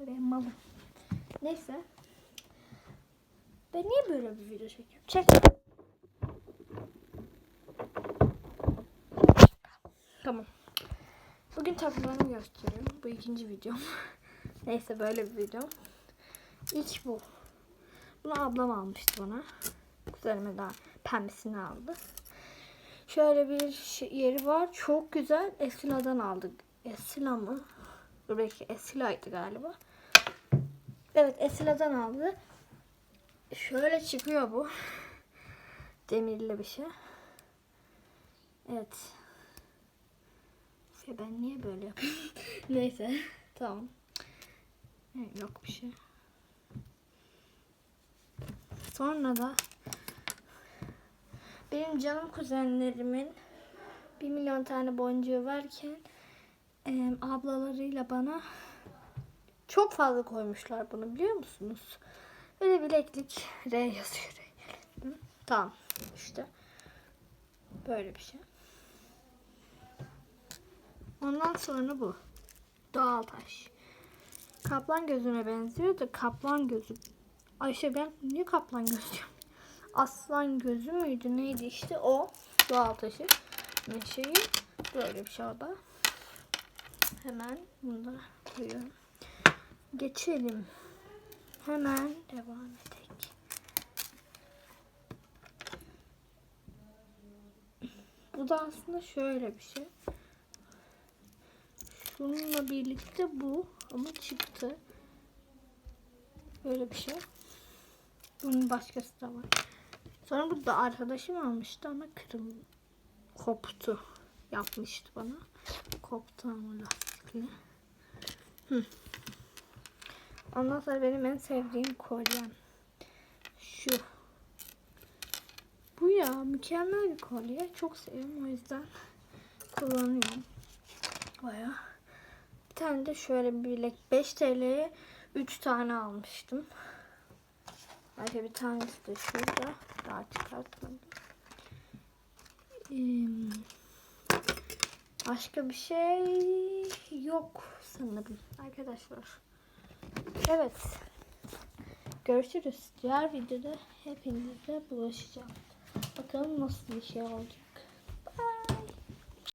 Böyle malum. Neyse. Ben niye böyle bir video çekiyorum? Çek. Tamam. Bugün tablolarımı gösteriyorum. Bu ikinci videom. Neyse böyle bir video. İlk bu. Bunu ablam almıştı bana. Kuzenime daha pembesini aldı. Şöyle bir şey- yeri var. Çok güzel. Esila'dan aldık. Esila mı? Dur belki Esila'ydı galiba. Evet Esila'dan aldı. Şöyle çıkıyor bu. Demirli bir şey. Evet. Ya ben niye böyle yapıyorum? Neyse. Tamam. Yok bir şey. Sonra da benim canım kuzenlerimin bir milyon tane boncuğu varken em, ablalarıyla bana çok fazla koymuşlar bunu biliyor musunuz? Böyle bileklik R yazıyor. Hı, Tamam işte. Böyle bir şey. Ondan sonra bu. Doğal taş. Kaplan gözüne benziyor da kaplan gözü. Ayşe ben niye kaplan gözü? Aslan gözü müydü neydi işte o doğal taşı şeyi böyle bir şey o. Hemen bunu da koyuyorum. Geçelim. Hemen devam edelim. Bu da aslında şöyle bir şey. Bununla birlikte bu ama çıktı. Böyle bir şey. Bunun başkası da var. Sonra bu da arkadaşım almıştı ama kırıldı. Koptu. Yapmıştı bana. Koptu ama lastikli. Hı. Ondan sonra benim en sevdiğim kolyem. Şu. Bu ya mükemmel bir kolye. Çok seviyorum o yüzden kullanıyorum. Baya. Bir tane de şöyle bir bilek 5 TL'ye 3 tane almıştım. Ayrıca bir tanesi de şurada. Daha çıkartmadım. Ee, başka bir şey yok sanırım arkadaşlar. Evet. Görüşürüz. Diğer videoda hepinizle bulaşacağım. Bakalım nasıl bir şey olacak.